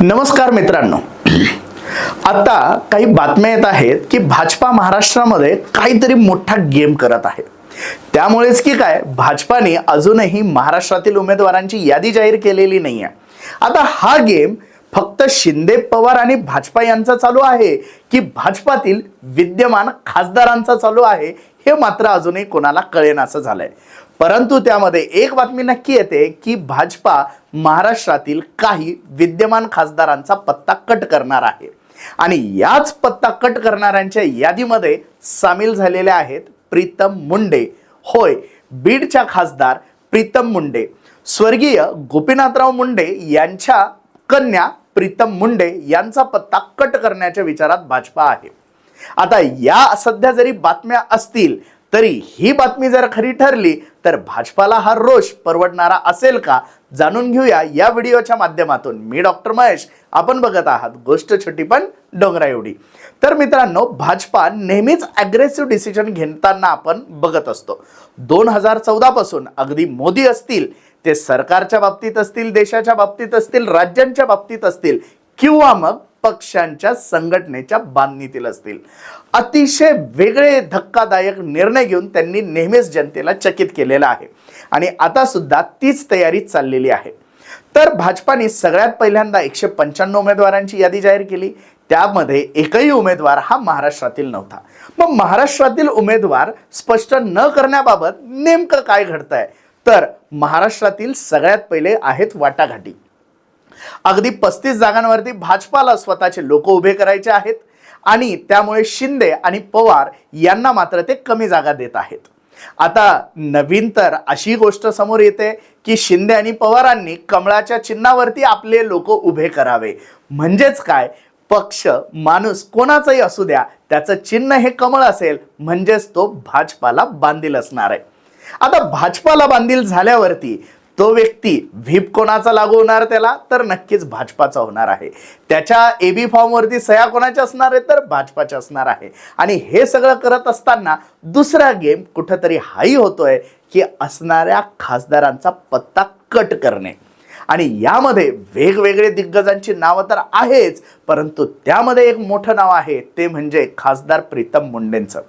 नमस्कार मित्रांनो. आता काही बातम्या येत आहेत की भाजपा महाराष्ट्रामध्ये काहीतरी मोठा गेम करत आहे. त्यामुळेच की काय भाजपाने अजूनही महाराष्ट्रातील उमेदवारांची यादी जाहीर केलेली नाही आहे आता हा गेम फक्त शिंदे पवार आणि भाजपा यांचा चालू आहे की भाजपातील विद्यमान खासदारांचा चालू आहे हे मात्र अजूनही कोणाला कळेन असं झालंय. परंतु त्यामध्ये एक बातमी नक्की येते की भाजपा महाराष्ट्रातील काही विद्यमान खासदारांचा पत्ता कट करणार आहे. आणि याच पत्ता कट करणाऱ्यांच्या यादीमध्ये सामील झालेले आहेत प्रीतम मुंडे. होय बीडच्या खासदार प्रीतम मुंडे. स्वर्गीय गोपीनाथराव मुंडे यांच्या कन्या प्रीतम मुंडे यांचा पत्ता कट करण्याच्या विचारात भाजपा आहे. आता या सध्या जरी बातम्या असतील तरी ही बातमी जर खरी ठरली तर भाजपाला हा रोष परवडणारा असेल का? जाणून घेऊया या व्हिडिओच्या माध्यमातून. मी डॉक्टर महेश. आपण बघत आहात गोष्ट छोटी पण डोंगरा एवढी. तर मित्रांनो भाजपा नेहमीच अग्रेसिव्ह डिसिजन घेताना आपण बघत असतो. दोन हजार चौदा पासून अगदी मोदी असतील ते सरकारच्या बाबतीत असतील देशाच्या बाबतीत असतील राज्यांच्या बाबतीत असतील किंवा मग पक्षांच्या संघटनेच्या बांधणीतील असतील. अतिशय वेगळे धक्कादायक निर्णय घेऊन त्यांनी नेहमीच जनतेला चकित केलेला आहे. आणि आता सुद्धा तीच तयारी चाललेली आहे. तर भाजपाने सगळ्यात पहिल्यांदा एकशे पंच्याण्णव उमेदवारांची यादी जाहीर केली. त्यामध्ये एकही उमेदवार हा महाराष्ट्रातील नव्हता. मग महाराष्ट्रातील उमेदवार स्पष्ट न करण्याबाबत नेमकं काय घडतंय? तर महाराष्ट्रातील सगळ्यात पहिले आहेत वाटाघाटी. अगदी पस्तीस जागांवरती भाजपाला स्वतःचे लोक उभे करायचे आहेत आणि त्यामुळे शिंदे आणि पवार यांना मात्र ते कमी जागा देत आहेत. आता नवीन तर अशी गोष्ट समोर येते की शिंदे आणि पवारांनी कमळाच्या चिन्हावरती आपले लोक उभे करावे. म्हणजेच काय? पक्ष माणूस कोणाचाही असू द्या त्याचं चिन्ह हे कमळ असेल म्हणजेच तो भाजपाला बांधील असणार आहे. आता भाजपाला बांधील झाल्यावरती तो व्यक्ती व्हीप कोणाचा लागू होणार त्याला? तर नक्कीच भाजपाचा होणार आहे. त्याच्या एबी फॉर्मवरती सह्या कोणाच्या असणार आहे? तर भाजपाच्या असणार आहे. आणि हे सगळं करत असताना दुसरा गेम कुठंतरी हाई होतोय की असणाऱ्या खासदारांचा पत्ता कट करणे. आणि यामध्ये वेगवेगळे दिग्गजांची नावं तर आहेच परंतु त्यामध्ये एक मोठं नाव आहे ते म्हणजे खासदार प्रीतम मुंडेंचं.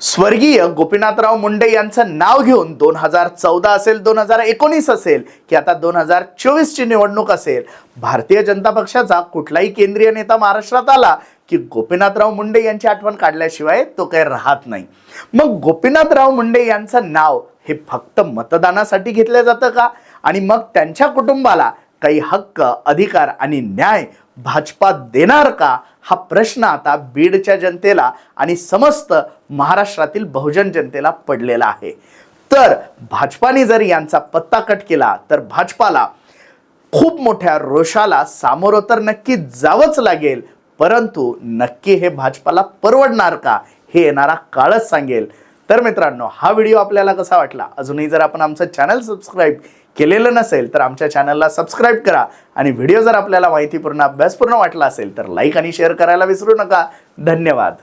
स्वर्गीय गोपीनाथराव मुंडे यांचं नाव घेऊन दोन हजार चौदा असेल दोन हजार एकोणीस असेल की आता दोन हजार चोवीसची निवडणूक असेल भारतीय जनता पक्षाचा कुठलाही केंद्रीय नेता महाराष्ट्रात आला की गोपीनाथराव मुंडे यांची आठवण काढल्याशिवाय तो काही राहत नाही. मग गोपीनाथराव मुंडे यांचं नाव हे फक्त मतदानासाठी घेतलं जातं का? आणि मग त्यांच्या कुटुंबाला काही हक्क अधिकार आणि न्याय भाजपा देणार का? हा प्रश्न आता बीडच्या जनतेला आणि समस्त महाराष्ट्रातील बहुजन जनतेला पडलेला आहे. तर भाजपाने जर यांचा पत्ता कट केला तर भाजपाला खूप मोठ्या रोषाला सामोरं तर नक्की जावंच लागेल परंतु नक्की हे भाजपाला परवडणार का हे येणारा काळच सांगेल. तर मित्रांनो हा व्हिडिओ आपल्याला कसा वाटला? अजूनही जर आपण आमचं चॅनल सबस्क्राईब केलेलं नसेल तर आमच्या चॅनलला सबस्क्राईब करा. आणि व्हिडिओ जर आपल्याला माहितीपूर्ण अभ्यासपूर्ण वाटला असेल तर लाईक आणि शेअर करायला विसरू नका. धन्यवाद.